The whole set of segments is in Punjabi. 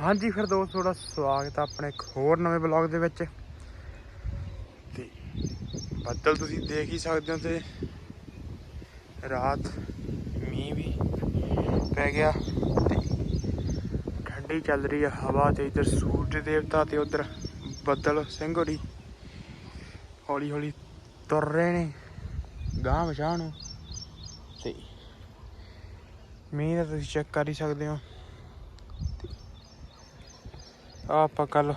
ਹਾਂਜੀ, ਫਿਰ ਦੋਸਤੋ, ਤੁਹਾਡਾ ਸਵਾਗਤ ਹੈ ਆਪਣੇ ਇੱਕ ਹੋਰ ਨਵੇਂ ਬਲੌਗ ਦੇ ਵਿੱਚ। ਤੇ ਬੱਦਲ ਤੁਸੀਂ ਦੇਖ ਹੀ ਸਕਦੇ ਹੋ ਤੇ ਰਾਤ ਮੀਂਹ ਵੀ ਪੈ ਗਿਆ ਤੇ ਠੰਡੀ ਚੱਲ ਰਹੀ ਹੈ ਹਵਾ ਤੇ ਇਧਰ ਸੂਰਜ ਦੇਵਤਾ ਤੇ ਉਧਰ ਬੱਦਲ ਸਿੰਘ ਹੋਰੀ ਹੌਲੀ ਹੌਲੀ ਤੁਰ ਰਹੇ ਨੇ, ਗਾਂਹ ਵਛਾਂ ਨੂੰ। ਤੇ ਮੀਂਹ ਦਾ ਤੁਸੀਂ ਚੈੱਕ ਕਰ ਹੀ ਸਕਦੇ ਹੋ। ਆਹ ਆਪਾਂ ਕੱਲ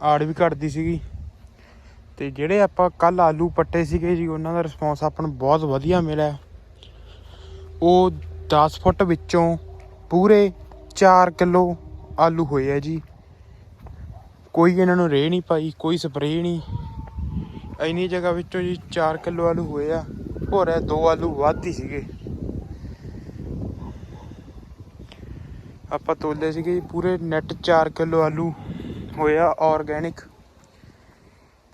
ਆੜ ਵੀ ਘਟਦੀ ਸੀਗੀ। ਤੇ ਜਿਹੜੇ ਆਪਾਂ ਕੱਲ ਆਲੂ ਪੱਟੇ ਸੀਗੇ ਜੀ, ਉਹਨਾਂ ਦਾ ਰਿਸਪੌਂਸ ਆਪਾਂ ਨੂੰ ਬਹੁਤ ਵਧੀਆ ਮਿਲਿਆ। ਉਹ 10 ਫੁੱਟ ਵਿੱਚੋਂ ਪੂਰੇ 4 ਕਿਲੋ ਆਲੂ ਹੋਏ ਆ ਜੀ। ਕੋਈ ਇਹਨਾਂ ਨੂੰ ਰੇਹ ਨਹੀਂ ਪਾਈ, ਕੋਈ ਸਪਰੇਅ ਨਹੀਂ। ਇੰਨੀ ਜਗ੍ਹਾ ਵਿੱਚੋਂ ਜੀ 4 ਕਿਲੋ ਆਲੂ ਹੋਏ ਆ, ਹੋਰ ਇਹ ਦੋ ਆਲੂ ਵੱਧ ਹੀ ਸੀਗੇ। ਆਪਾਂ ਤੋਲੇ ਸੀਗੇ ਜੀ, ਪੂਰੇ ਨੈਟ 4 ਕਿਲੋ ਆਲੂ। ਹੋਇਆ ਆਰਗੈਨਿਕ।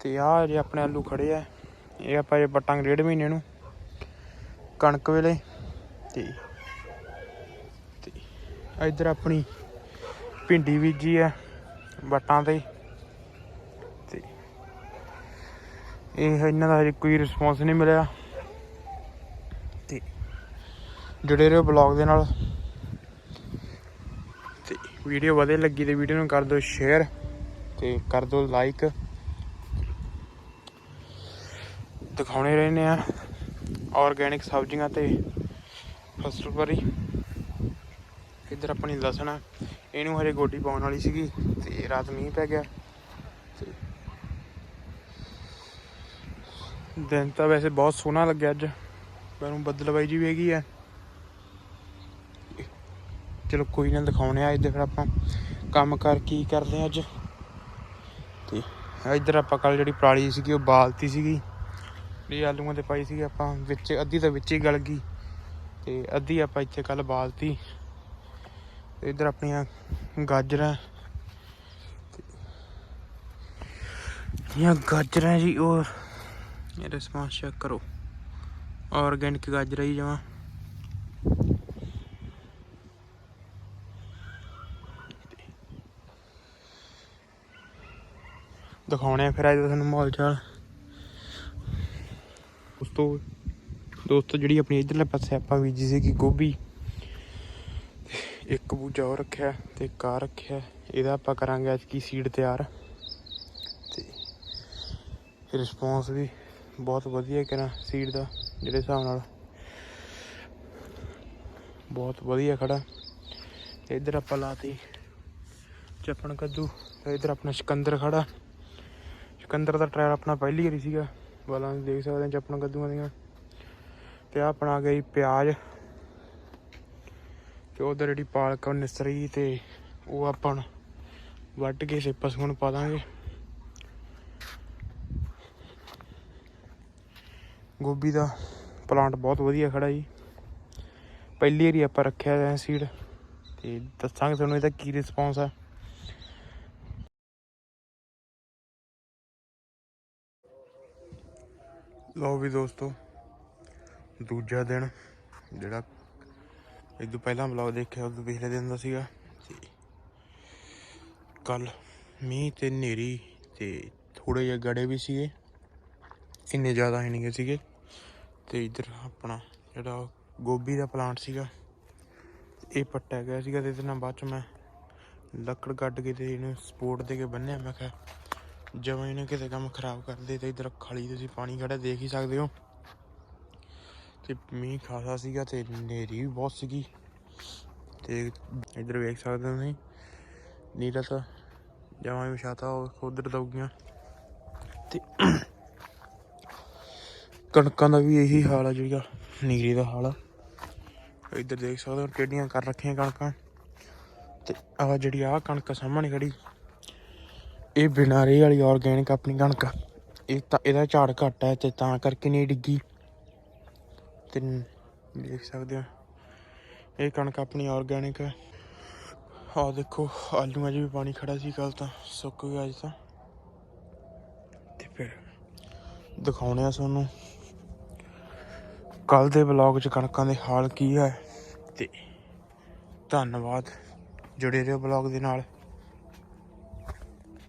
ਤੇ ਆਹ ਜੇ ਆਪਣੇ ਆਲੂ ਖੜੇ ਆ, ਇਹ ਆਪਾਂ ਜੇ ਪੱਟਾਂਗੇ ਡੇਢ ਮਹੀਨੇ ਨੂੰ, ਕਣਕ ਵੇਲੇ। ਤੇ ਤੇ ਇੱਧਰ ਆਪਣੀ ਭਿੰਡੀ ਬੀਜੀ ਆ ਵੱਟਾਂ ਤੇ। ਤੇ ਇਹ ਇਹਨਾਂ ਦਾ ਹਜੇ ਕੋਈ ਰਿਸਪੌਂਸ ਨਹੀਂ ਮਿਲਿਆ। ਤੇ ਜੁੜੇ ਰਹੋ ਬਲੌਗ ਦੇ ਨਾਲ। ਤੇ ਵੀਡੀਓ ਵਧੀਆ ਲੱਗੀ ਤੇ ਵੀਡੀਓ ਨੂੰ ਕਰ ਦਿਓ ਸ਼ੇਅਰ ਤੇ ਕਰ ਦਿਓ ਲਾਈਕ ਦਿਖਾਉਣੇ ਰਹਿੰਦੇ ਆ ਆਰਗੈਨਿਕ ਸਬਜ਼ੀਆਂ ਤੇ। ਫਸਲ ਭਰੀ ਇੱਧਰ ਆਪਣੀ ਲਸਣ ਆ। ਇਹਨੂੰ ਹਰੇ ਗੋਡੀ ਪਾਉਣ ਵਾਲੀ ਸੀਗੀ ਤੇ ਰਾਤ ਮੀਂਹ ਪੈ ਗਿਆ। ਤੇ ਦਿਨ ਤਾਂ ਵੈਸੇ ਬਹੁਤ ਸੋਹਣਾ ਲੱਗਿਆ ਅੱਜ। ਪਰ ਨੂੰ ਬੱਦਲਵਾਈ ਜੀ ਵੀ ਹੈਗੀ ਆ। ਚਲੋ ਕੋਈ ਨਾ ਦਿਖਾਉਣੇ ਆ ਇੱਧਰ ਫਿਰ ਆਪਾਂ। ਕੰਮ ਕਰ ਕੀ ਕਰਦੇ ਆ ਅੱਜ? ਤੇ ਇੱਧਰ ਆਪਾਂ ਕੱਲ ਜਿਹੜੀ ਪਰਾਲੀ ਸੀਗੀ, ਉਹ ਬਾਲਤੀ ਸੀਗੀ। ਜਿਹੜੀ ਆਲੂਆਂ ਤੇ ਪਾਈ ਸੀਗੀ ਆਪਾਂ, ਵਿੱਚ, ਅੱਧੀ ਤਾਂ ਵਿੱਚ ਹੀ ਗਲ ਗਈ। ਤੇ ਅੱਧੀ ਆਪਾਂ ਇੱਥੇ ਕੱਲ ਬਾਲਤੀ। ਤੇ ਇੱਧਰ ਆਪਣੀਆਂ ਗਾਜਰਾਂ। ਤੇ ਇਹ ਗਾਜਰਾਂ ਜੀ, ਉਹ ਇਹ ਰਿਸਪਾਂਸ ਚੈੱਕ ਕਰੋ। ਆਰਗੈਨਿਕ ਗਾਜਰਾਂ ਹੀ ਜਮਾ। ਦਿਖਾਉਣੇ ਆ ਫਿਰ ਅੱਜ ਦਾ ਤੁਹਾਨੂੰ ਮਾਹੌਲ ਚਾਲ। ਉਸ ਤੋਂ ਦੋਸਤੋ ਜਿਹੜੀ ਆਪਣੀ ਇਧਰਲੇ ਪਾਸੇ ਆਪਾਂ ਬੀਜੀ ਸੀਗੀ ਗੋਭੀ ਇੱਕ ਬੂਜਾ ਉਹ ਰੱਖਿਆ ਤੇ ਕਾਰ ਰੱਖਿਆ। ਇਹਦਾ ਆਪਾਂ ਕਰਾਂਗੇ ਅੱਜ ਕੀ ਸੀਡ ਤਿਆਰ। ਤੇ ਰਿਸਪੌਂਸ ਵੀ ਬਹੁਤ ਵਧੀਆ ਕਰਾਂ ਸੀਡ ਦਾ, ਜਿਹੜੇ ਹਿਸਾਬ ਨਾਲ। ਬਹੁਤ ਵਧੀਆ ਖੜਾ। ਤੇ ਇਧਰ ਆਪਾਂ ਲਾਤੀ ਚੱਪਣ ਕੱਦੂ, ਤੇ ਇਧਰ ਆਪਣਾ ਸਿਕੰਦਰ ਖੜਾ। ਸਿਕੰਦਰ ਦਾ ਟ੍ਰਾਇਲ ਆਪਣਾ ਪਹਿਲੀ ਵਾਰੀ ਸੀਗਾ। ਵਾਲਾਂ ਦੇਖ ਸਕਦੇ ਹਾਂ ਚੱਪਣ ਕੱਦੂਆਂ ਦੀਆਂ। ਤੇ ਆ ਆਪਣਾ ਗਈ ਪਿਆਜ਼। ਤੇ ਉਧਰ ਜਿਹੜੀ ਪਾਲਕ ਉਹ ਨਿਸਰੀ ਤੇ ਉਹ ਆਪਾਂ ਹੁਣ ਵੱਢ ਕੇ ਸੇ ਪਸ਼ੂਆਂ ਨੂੰ ਪਾ ਦਾਂਗੇ। ਗੋਭੀ ਦਾ ਪਲਾਂਟ ਬਹੁਤ ਵਧੀਆ ਖੜਾ ਜੀ। ਪਹਿਲੀ ਵਾਰੀ ਆਪਾਂ ਰੱਖਿਆ ਹੈ ਸੀਡ ਤੇ ਦੱਸਾਂਗੇ ਤੁਹਾਨੂੰ ਇਹਦਾ ਕੀ ਰਿਸਪੌਂਸ ਆ। ਲਓ ਵੀ ਦੋਸਤੋ, ਦੂਜਾ ਦਿਨ, ਜਿਹੜਾ ਇਹ ਤੋਂ ਪਹਿਲਾਂ ਬਲੌਗ ਦੇਖਿਆ, ਉਹ ਪਿਛਲੇ ਦਿਨ ਦਾ ਸੀਗਾ ਤੇ ਕੱਲ ਮੀਂਹ ਤੇ ਹਨੇਰੀ ਤੇ ਥੋੜੇ ਜਿਹੇ ਗੜੇ ਵੀ ਸੀਗੇ, ਇੰਨੇ ਜ਼ਿਆਦਾ ਹੀ ਨਹੀਂ ਸੀਗੇ ਤੇ ਇਧਰ ਆਪਣਾ ਜਿਹੜਾ ਗੋਭੀ ਦਾ ਪਲਾਂਟ ਸੀਗਾ, ਇਹ ਪੱਟਿਆ ਗਿਆ ਸੀਗਾ ਤੇ ਇਹਦੇ ਨਾਲ ਬਾਅਦ ਚ ਮੈਂ ਲੱਕੜ ਕੱਢ ਕੇ ਤੇ ਇਹਨੂੰ ਸਪੋਰਟ ਦੇ ਕੇ ਬੰਨਿਆ ਮੈਂ ਕਿਹਾ ਜਿਵੇਂ ਇਹਨੇ ਕਿਤੇ ਕੰਮ ਖਰਾਬ ਕਰਦੇ ਤੇ ਇਧਰ ਖਾਲੀ ਤੁਸੀਂ ਪਾਣੀ ਖੜਾ ਦੇਖ ਹੀ ਸਕਦੇ ਹੋ। ਤੇ ਮੀਂਹ ਖਾਸਾ ਸੀਗਾ ਤੇ ਹਨੇਰੀ ਵੀ ਬਹੁਤ ਸੀਗੀ। ਤੇ ਇਧਰ ਵੇਖ ਸਕਦੇ ਹੋ ਤੁਸੀਂ ਨੀਰਾ ਤਾਂ ਜਮਾਂ ਹੀ ਵਿਛਾਤਾ, ਉਹ ਉਧਰ ਦਊਗੀਆਂ ਤੇ ਕਣਕਾਂ ਦਾ ਵੀ ਇਹੀ ਹਾਲ ਆ ਜਿਹੜਾ ਨੀਰੀ ਦਾ ਹਾਲ ਆ। ਇੱਧਰ ਦੇਖ ਸਕਦੇ ਹੋ ਟੇਡੀਆਂ ਕਰ ਰੱਖੀਆਂ ਕਣਕਾਂ। ਤੇ ਆ ਜਿਹੜੀ ਆਹ ਕਣਕ ਸਾਹਮਣੇ ਖੜੀ ਇਹ ਬਿਨਾਂ ਰੇਹ ਵਾਲੀ ਆਰਗੈਨਿਕ ਆਪਣੀ ਕਣਕ, ਇਹ ਤਾਂ ਇਹਦਾ ਝਾੜ ਘੱਟ ਹੈ ਤੇ ਤਾਂ ਕਰਕੇ ਨਹੀਂ ਡਿੱਗੀ। ਤੇ ਦੇਖ ਸਕਦੇ ਹੋ, ਇਹ ਕਣਕ ਆਪਣੀ ਆਰਗੈਨਿਕ ਹੈ। ਆਹ ਦੇਖੋ, ਆਲੂਆਂ 'ਚ ਵੀ ਪਾਣੀ ਖੜਾ ਸੀ ਕੱਲ ਤਾਂ, ਸੁੱਕ ਗਿਆ ਅੱਜ ਤਾਂ। ਤੇ ਫਿਰ ਦਿਖਾਉਣੇ ਆ ਤੁਹਾਨੂੰ ਕੱਲ ਦੇ ਵਲੌਗ 'ਚ ਕਣਕਾਂ ਦੇ ਹਾਲ ਕੀ ਹੈ। ਤੇ ਧੰਨਵਾਦ ਜੁੜੇ ਰਹੋ ਵਲੌਗ ਦੇ ਨਾਲ।